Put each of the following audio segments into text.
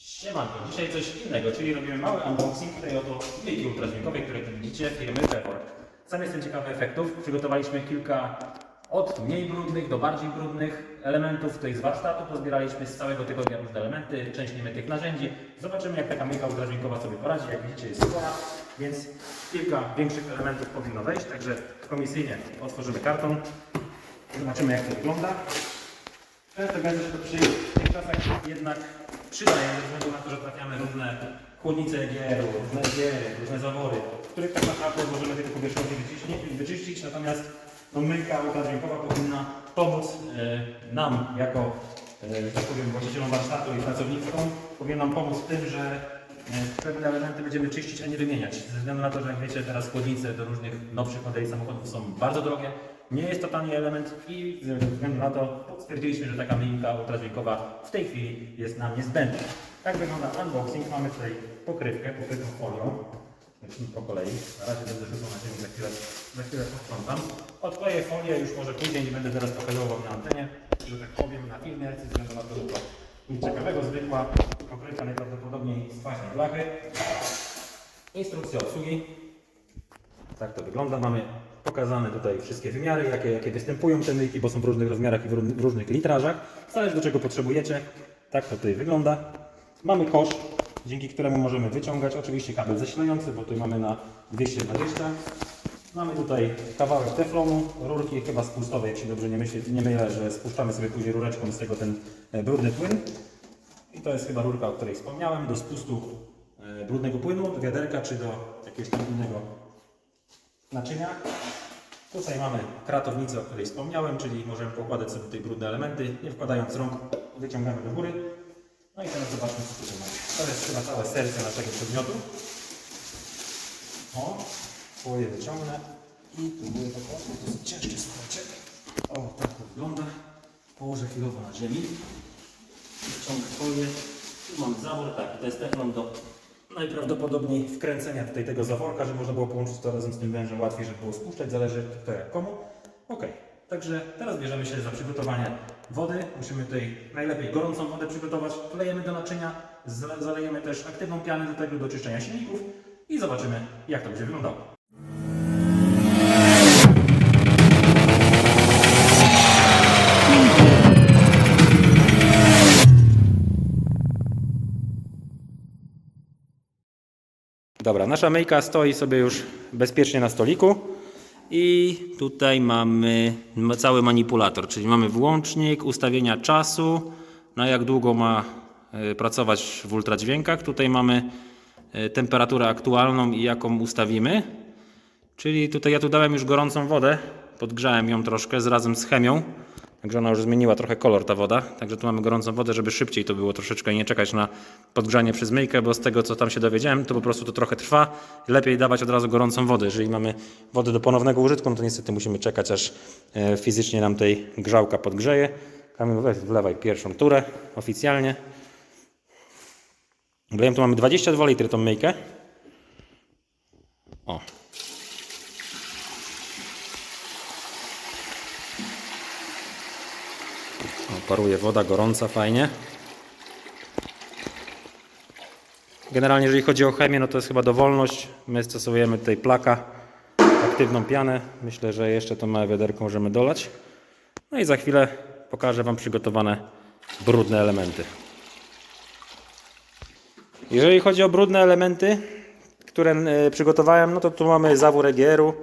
Siemanko, dzisiaj coś innego, czyli robimy mały unboxing tej oto myjki ultradźwiękowej, której tu widzicie, firmy Pepor. Sam jestem ciekawy efektów. Przygotowaliśmy kilka od mniej brudnych do bardziej brudnych elementów tutaj z warsztatu. Pozbieraliśmy z całego tygodnia różne elementy, część niemytych narzędzi. Zobaczymy jak taka myjka ultradźwiękowa sobie poradzi. Jak widzicie jest spora, więc kilka większych elementów powinno wejść. Także komisyjnie otworzymy karton. Zobaczymy jak to wygląda. Często gęsto się to przy tych czasach jednak przydaje ze względu na to, że trafiamy różne chłodnice EGR, różne EGR, różne zawory, których tak naprawdę możemy tylko powierzchownie wyczyścić, wyczyścić natomiast no, myjka ultradźwiękowa powinna pomóc e, nam jako, e, tak powiem, właścicielom warsztatu i pracownikom, powinna nam pomóc w tym, że e, pewne elementy będziemy czyścić, a nie wymieniać. Ze względu na to, że jak wiecie, teraz chłodnice do różnych nowszych modeli samochodów są bardzo drogie. Nie jest to tani element i ze względu na to stwierdziliśmy, że taka myjka ultradźwiękowa w tej chwili jest nam niezbędna. Tak wygląda unboxing. Mamy tutaj pokrywkę, pokrytą folią. Lecimy po kolei. Na razie będę rzucał na ziemię, za chwilę, za chwilę posprzątam. Odkleję folię, już może później, nie będę teraz pokazywał na antenie, że tak powiem, na filmie, ze względu na to, że to nic ciekawego, zwykła pokryta najprawdopodobniej z kwaśnej blachy. Instrukcja obsługi. Tak to wygląda. Mamy pokazane tutaj wszystkie wymiary, jakie, jakie występują te myjki, bo są w różnych rozmiarach i w w różnych litrażach. Zależy do czego potrzebujecie. Tak to tutaj wygląda. Mamy kosz, dzięki któremu możemy wyciągać oczywiście kabel zasilający, bo tu mamy na 220. Mamy tutaj kawałek teflonu, rurki chyba spustowe, jak się dobrze nie, myśli, nie mylę, że spuszczamy sobie później rureczką z tego ten e, brudny płyn. I to jest chyba rurka, o której wspomniałem, do spustu e, brudnego płynu, do wiaderka czy do jakiegoś tam innego naczynia. Tutaj mamy kratownicę, o której wspomniałem, czyli możemy pokładać sobie tutaj brudne elementy, nie wkładając rąk, wyciągamy do góry. No i teraz zobaczmy, co tutaj mamy. To jest chyba całe serce naszego przedmiotu. O, foję wyciągnę i próbuję to. To jest ciężkie, słuchajcie. O, tak to wygląda. Położę chwilowo na ziemi. Wyciągnę folię. Tu mamy zawór, tak, to jest teflon do najprawdopodobniej wkręcenia tutaj tego zaworka, żeby można było połączyć to razem z tym wężem łatwiej, żeby było spuszczać, zależy kto jak komu. Ok, także teraz bierzemy się za przygotowanie wody. Musimy tutaj najlepiej gorącą wodę przygotować. Wlejemy do naczynia, zale- zalejemy też aktywną pianę do tego do czyszczenia silników i zobaczymy jak to będzie wyglądało. Dobra, nasza myjka stoi sobie już bezpiecznie na stoliku i tutaj mamy cały manipulator, czyli mamy włącznik ustawienia czasu, na jak długo ma e, pracować w ultradźwiękach. Tutaj mamy e, temperaturę aktualną i jaką ustawimy. Czyli tutaj ja tu dałem już gorącą wodę, podgrzałem ją troszkę z razem z chemią, także ona już zmieniła trochę kolor ta woda, także tu mamy gorącą wodę, żeby szybciej to było troszeczkę i nie czekać na podgrzanie przez myjkę, bo z tego co tam się dowiedziałem, to po prostu to trochę trwa. Lepiej dawać od razu gorącą wodę. Jeżeli mamy wodę do ponownego użytku, no to niestety musimy czekać, aż e, fizycznie nam tej grzałka podgrzeje. Kamil, weź wlewaj pierwszą turę oficjalnie. Wlejemy, tu mamy 22 litry tą myjkę. O, paruje woda gorąca, fajnie. Generalnie jeżeli chodzi o chemię, no to jest chyba dowolność. My stosujemy tutaj plaka, aktywną pianę. Myślę, że jeszcze to małe wiaderko możemy dolać. No i za chwilę pokażę Wam przygotowane brudne elementy. Jeżeli chodzi o brudne elementy, które e, przygotowałem, no to tu mamy zawór EGR-u.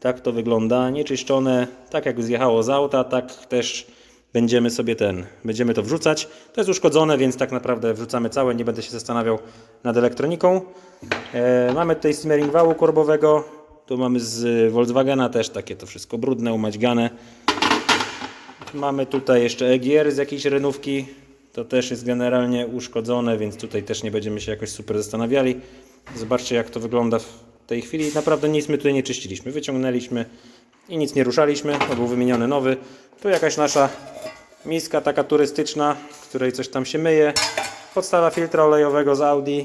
Tak to wygląda, nieczyszczone, tak jak zjechało z auta, tak też będziemy sobie ten, będziemy to wrzucać. To jest uszkodzone, więc tak naprawdę wrzucamy całe, nie będę się zastanawiał nad elektroniką. E, mamy tutaj steamering wału korbowego, tu mamy z Volkswagena też takie to wszystko brudne, umaćgane. Mamy tutaj jeszcze EGR z jakiejś renówki. To też jest generalnie uszkodzone, więc tutaj też nie będziemy się jakoś super zastanawiali. Zobaczcie jak to wygląda w tej chwili. Naprawdę nic my tutaj nie czyściliśmy. Wyciągnęliśmy i nic nie ruszaliśmy, bo był wymieniony nowy. Tu jakaś nasza miska taka turystyczna, w której coś tam się myje. Podstawa filtra olejowego z Audi.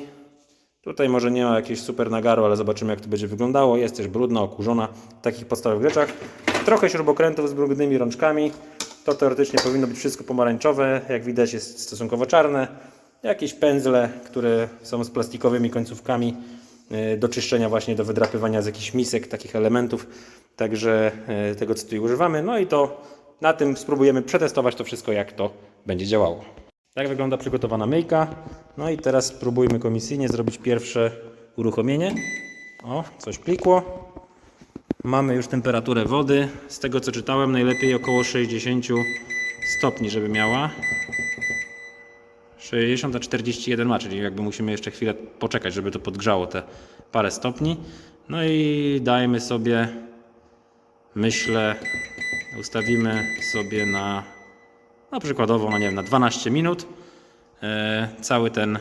Tutaj może nie ma jakiegoś super nagaru, ale zobaczymy jak to będzie wyglądało. Jest też brudna, okurzona w takich podstawowych rzeczach. Trochę śrubokrętów z brudnymi rączkami. To teoretycznie powinno być wszystko pomarańczowe. Jak widać jest stosunkowo czarne. jakieś pędzle, które są z plastikowymi końcówkami e, do czyszczenia właśnie, do wydrapywania z jakichś misek, takich elementów, także e, tego co tutaj używamy. No i to na tym spróbujemy przetestować to wszystko, jak to będzie działało. Tak wygląda przygotowana myjka. No i teraz spróbujmy komisyjnie zrobić pierwsze uruchomienie. O, coś klikło. Mamy już temperaturę wody. Z tego co czytałem, najlepiej około 60 stopni, żeby miała. 60 a 41 ma, czyli jakby musimy jeszcze chwilę poczekać, żeby to podgrzało te parę stopni. No i dajmy sobie, myślę, ustawimy sobie na, no przykładowo, no nie wiem, na 12 minut. E, cały ten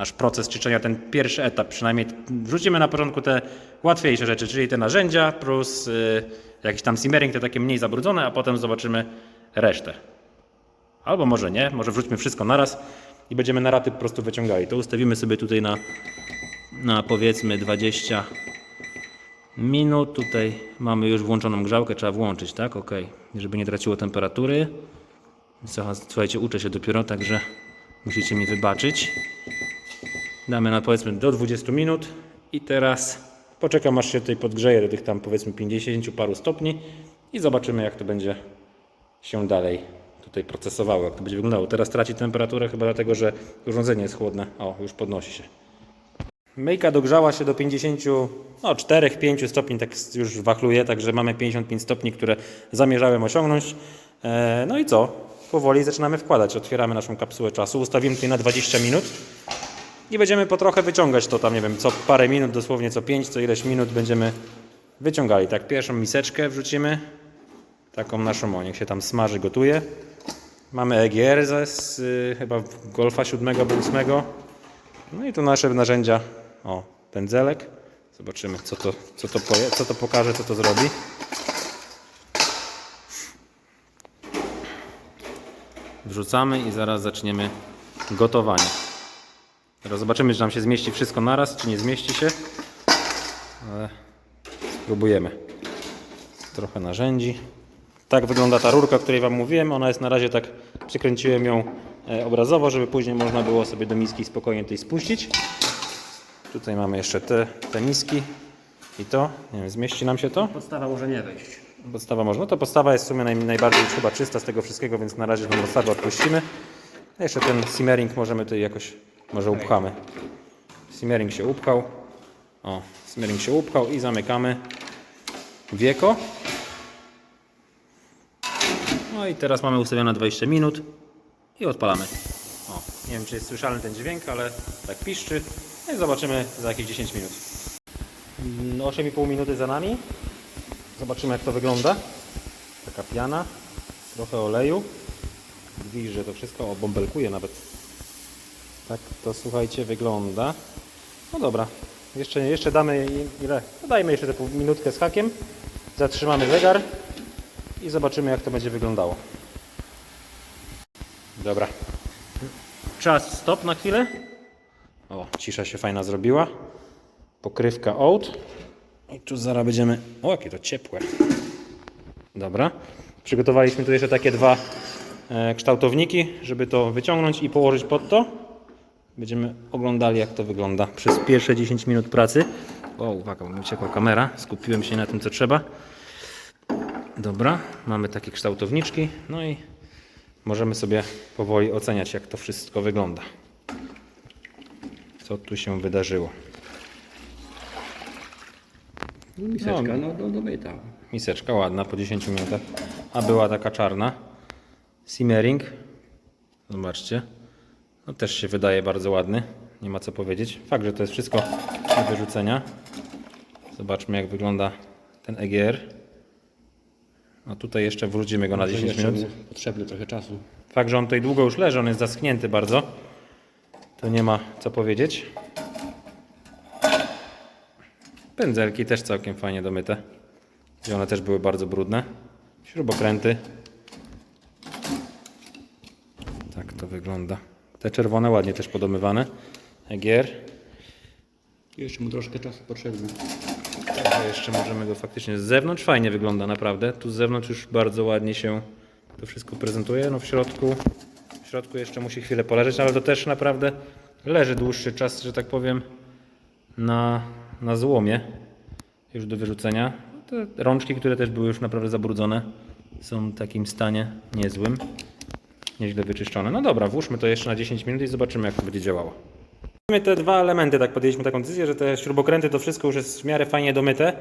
nasz proces czyszczenia, ten pierwszy etap przynajmniej, wrzucimy na początku te łatwiejsze rzeczy, czyli te narzędzia plus y, jakiś tam simmering, te takie mniej zabrudzone, a potem zobaczymy resztę. Albo może nie, może wrzućmy wszystko naraz i będziemy na raty po prostu wyciągali. To ustawimy sobie tutaj na, na powiedzmy 20 minut. Tutaj mamy już włączoną grzałkę, trzeba włączyć, tak? Ok, żeby nie traciło temperatury. Słucha- Słuchajcie, uczę się dopiero, także musicie mi wybaczyć. Damy na powiedzmy do 20 minut i teraz poczekam aż się tutaj podgrzeje do tych tam powiedzmy 50 paru stopni i zobaczymy jak to będzie się dalej tutaj procesowało, jak to będzie wyglądało. Teraz traci temperaturę chyba dlatego, że urządzenie jest chłodne. O, już podnosi się. Myjka dogrzała się do 50, no 4-5 stopni, tak już wachluje, także mamy 55 stopni, które zamierzałem osiągnąć. E, no i co? Powoli zaczynamy wkładać. Otwieramy naszą kapsułę czasu, ustawimy tutaj na 20 minut i będziemy po trochę wyciągać to tam, nie wiem, co parę minut, dosłownie co 5, co ileś minut będziemy wyciągali. Tak, pierwszą miseczkę wrzucimy, taką naszą, o, niech się tam smaży, gotuje. Mamy EGR z, y, chyba Golfa 7 albo 8. No i tu nasze narzędzia. O, pędzelek. Zobaczymy, co to, co to, poje, co to pokaże, co to zrobi. Wrzucamy i zaraz zaczniemy gotowanie. Teraz zobaczymy, czy nam się zmieści wszystko naraz, czy nie zmieści się. Ale spróbujemy. Trochę narzędzi. Tak wygląda ta rurka, o której Wam mówiłem. Ona jest na razie tak, przykręciłem ją e, obrazowo, żeby później można było sobie do miski spokojnie tej spuścić. Tutaj mamy jeszcze te, te miski i to. Nie wiem, zmieści nam się to? Podstawa może nie wejść. Podstawa może. No to podstawa jest w sumie naj, najbardziej chyba czysta z tego wszystkiego, więc na razie tą podstawę odpuścimy. A jeszcze ten simmering możemy tutaj jakoś, może upchamy. Simmering się upchał. O, simmering się upchał i zamykamy wieko. No i teraz mamy ustawione na 20 minut i odpalamy. O, nie wiem czy jest słyszalny ten dźwięk, ale tak piszczy. No i zobaczymy za jakieś 10 minut. Mm, 8,5 minuty za nami. Zobaczymy jak to wygląda. Taka piana, trochę oleju. Widzisz, że to wszystko obąbelkuje nawet. Tak to słuchajcie wygląda. No dobra, jeszcze, jeszcze damy ile? No dajmy jeszcze tę minutkę z hakiem. Zatrzymamy zegar i zobaczymy jak to będzie wyglądało. Dobra. Czas stop na chwilę. O, cisza się fajna zrobiła. Pokrywka oat. I tu zaraz będziemy. O, jakie to ciepłe. Dobra. Przygotowaliśmy tu jeszcze takie dwa e, kształtowniki, żeby to wyciągnąć i położyć pod to. Będziemy oglądali, jak to wygląda przez pierwsze 10 minut pracy. O, uwaga, bo mi uciekła kamera. Skupiłem się na tym, co trzeba. Dobra, mamy takie kształtowniczki. No i możemy sobie powoli oceniać, jak to wszystko wygląda. Co tu się wydarzyło. No, miseczka, no, no do myta. Miseczka ładna po 10 minutach. A była taka czarna. Simmering. Zobaczcie. No też się wydaje bardzo ładny. Nie ma co powiedzieć. Fakt, że to jest wszystko do wyrzucenia. Zobaczmy jak wygląda ten EGR. No tutaj jeszcze wrócimy go na 10 Jeszcze minut. Potrzebny trochę czasu. Fakt, że on tutaj długo już leży, on jest zaschnięty bardzo. To nie ma co powiedzieć. Pędzelki też całkiem fajnie domyte. I one też były bardzo brudne. Śrubokręty. Tak to wygląda. Te czerwone ładnie też podomywane. EGR. Jeszcze mu troszkę czasu potrzebny. Także jeszcze możemy go faktycznie z zewnątrz fajnie wygląda naprawdę. Tu z zewnątrz już bardzo ładnie się to wszystko prezentuje. No w środku, w środku jeszcze musi chwilę poleżeć, ale to też naprawdę leży dłuższy czas, że tak powiem, na, na złomie już do wyrzucenia. Te rączki, które też były już naprawdę zabrudzone, są w takim stanie niezłym, nieźle wyczyszczone. No dobra, włóżmy to jeszcze na 10 minut i zobaczymy, jak to będzie działało. My te dwa elementy, tak podjęliśmy taką decyzję, że te śrubokręty to wszystko już jest w miarę fajnie domyte,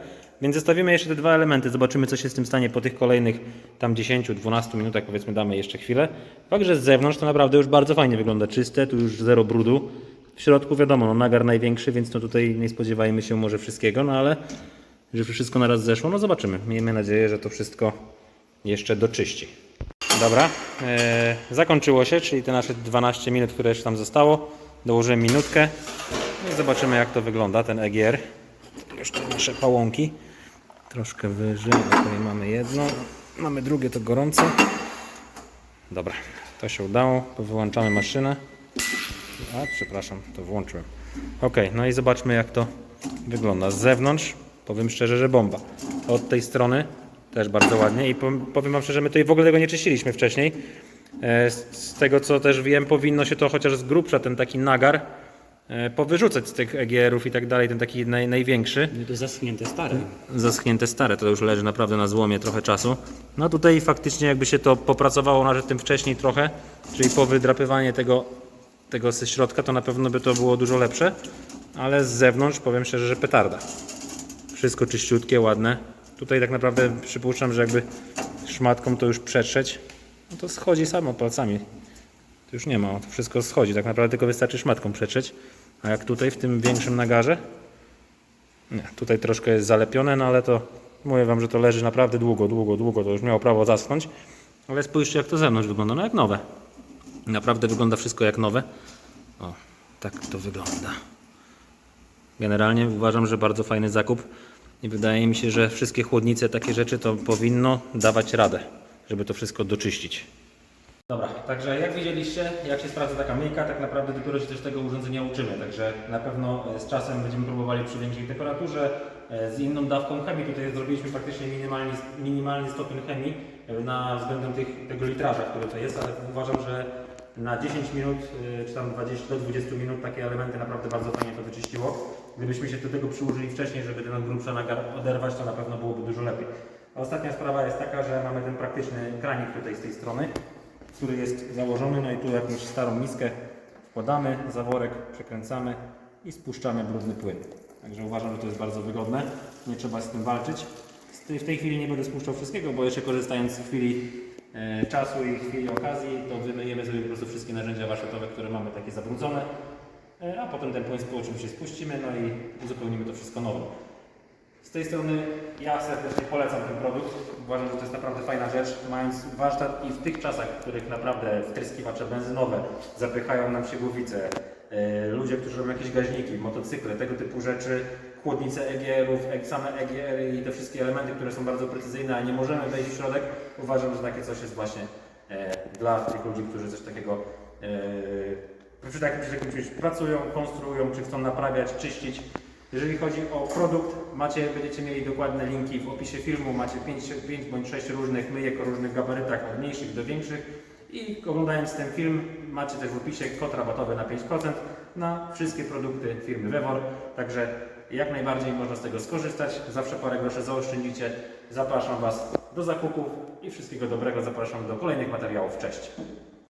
więc zostawimy jeszcze te dwa elementy, zobaczymy co się z tym stanie po tych kolejnych tam 10-12 minutach, powiedzmy damy jeszcze chwilę. Fakt, że z zewnątrz to naprawdę już bardzo fajnie wygląda, czyste, tu już zero brudu. W środku wiadomo, no nagar największy, więc no tutaj nie spodziewajmy się może wszystkiego, no ale że wszystko naraz zeszło, no zobaczymy. Miejmy nadzieję, że to wszystko jeszcze doczyści. Dobra, e, zakończyło się, czyli te nasze 12 minut, które jeszcze tam zostało. Dołożyłem minutkę No i zobaczymy jak to wygląda, ten EGR. Jeszcze nasze pałąki. Troszkę wyżej, tutaj mamy jedno, mamy drugie, to gorące. Dobra, to się udało, to wyłączamy maszynę. A, przepraszam, to włączyłem. Ok, no i zobaczmy jak to wygląda. Z zewnątrz powiem szczerze, że bomba. Od tej strony też bardzo ładnie i powiem Wam szczerze, my tutaj w ogóle tego nie czyściliśmy wcześniej. E, Z tego co też wiem, powinno się to chociaż z grubsza, ten taki nagar, powyrzucać z tych EGR-ów i tak dalej, ten taki naj, największy. No to zaschnięte stare. Zaschnięte stare, to już leży naprawdę na złomie trochę czasu. No tutaj faktycznie jakby się to popracowało nad tym wcześniej trochę, czyli powydrapywanie tego, tego ze środka, to na pewno by to było dużo lepsze, ale z zewnątrz powiem szczerze, że petarda. Wszystko czyściutkie, ładne. Tutaj tak naprawdę przypuszczam, że jakby szmatką to już przetrzeć, no to schodzi samo palcami. To już nie ma, to wszystko schodzi, tak naprawdę tylko wystarczy szmatką przetrzeć. A jak tutaj w tym większym nagarze, nie, tutaj troszkę jest zalepione, no ale to mówię Wam, że to leży naprawdę długo, długo, długo, to już miało prawo zaschnąć. Ale spójrzcie jak to zewnątrz wygląda, no jak nowe. Naprawdę wygląda wszystko jak nowe. O, tak to wygląda. Generalnie uważam, że bardzo fajny zakup i wydaje mi się, że wszystkie chłodnice, takie rzeczy to powinno dawać radę, żeby to wszystko doczyścić. Dobra, także jak widzieliście, jak się sprawdza taka myjka, tak naprawdę dopiero się też tego urządzenia uczymy. Także na pewno e, z czasem będziemy próbowali przy większej temperaturze, e, z inną dawką chemii. Tutaj zrobiliśmy praktycznie minimalny, minimalny stopień chemii e, na względem tych, tego litraża, który to jest, ale uważam, że na 10 minut, czy tam 20 do 20 minut takie elementy naprawdę bardzo fajnie to wyczyściło. Gdybyśmy się do tego przyłożyli wcześniej, żeby ten grubszy nagar oderwać, to na pewno byłoby dużo lepiej. Ostatnia sprawa jest taka, że mamy ten praktyczny kranik tutaj z tej strony który jest założony, no i tu jakąś starą miskę wkładamy, zaworek przekręcamy i spuszczamy brudny płyn. Także uważam, że to jest bardzo wygodne, nie trzeba z tym walczyć. W tej chwili nie będę spuszczał wszystkiego, bo jeszcze korzystając z chwili e, czasu i chwili okazji, to wymyjemy sobie po prostu wszystkie narzędzia warsztatowe, które mamy takie zabrudzone, e, a potem ten płyn oczywiście spuścimy, no i uzupełnimy to wszystko nowym. Z tej strony ja serdecznie polecam ten produkt. Uważam, że to jest naprawdę fajna rzecz. Mając warsztat i w tych czasach, w których naprawdę wtryskiwacze benzynowe zapychają nam się głowice, e, ludzie, którzy robią jakieś gaźniki, motocykle, tego typu rzeczy, chłodnice EGR-ów, same EGR i te wszystkie elementy, które są bardzo precyzyjne, a nie możemy wejść w środek, uważam, że takie coś jest właśnie e, dla tych ludzi, którzy coś takiego przy takim czymś pracują, konstruują, czy chcą naprawiać, czyścić. Jeżeli chodzi o produkt, macie, będziecie mieli dokładne linki w opisie filmu. Macie 5, 5 bądź 6 różnych myjek o różnych gabarytach, od mniejszych do większych. I oglądając ten film, macie też w opisie kod rabatowy na 5% na wszystkie produkty firmy Wewor. Także jak najbardziej można z tego skorzystać. Zawsze parę groszy zaoszczędzicie. Zapraszam Was do zakupów i wszystkiego dobrego. Zapraszam do kolejnych materiałów. Cześć!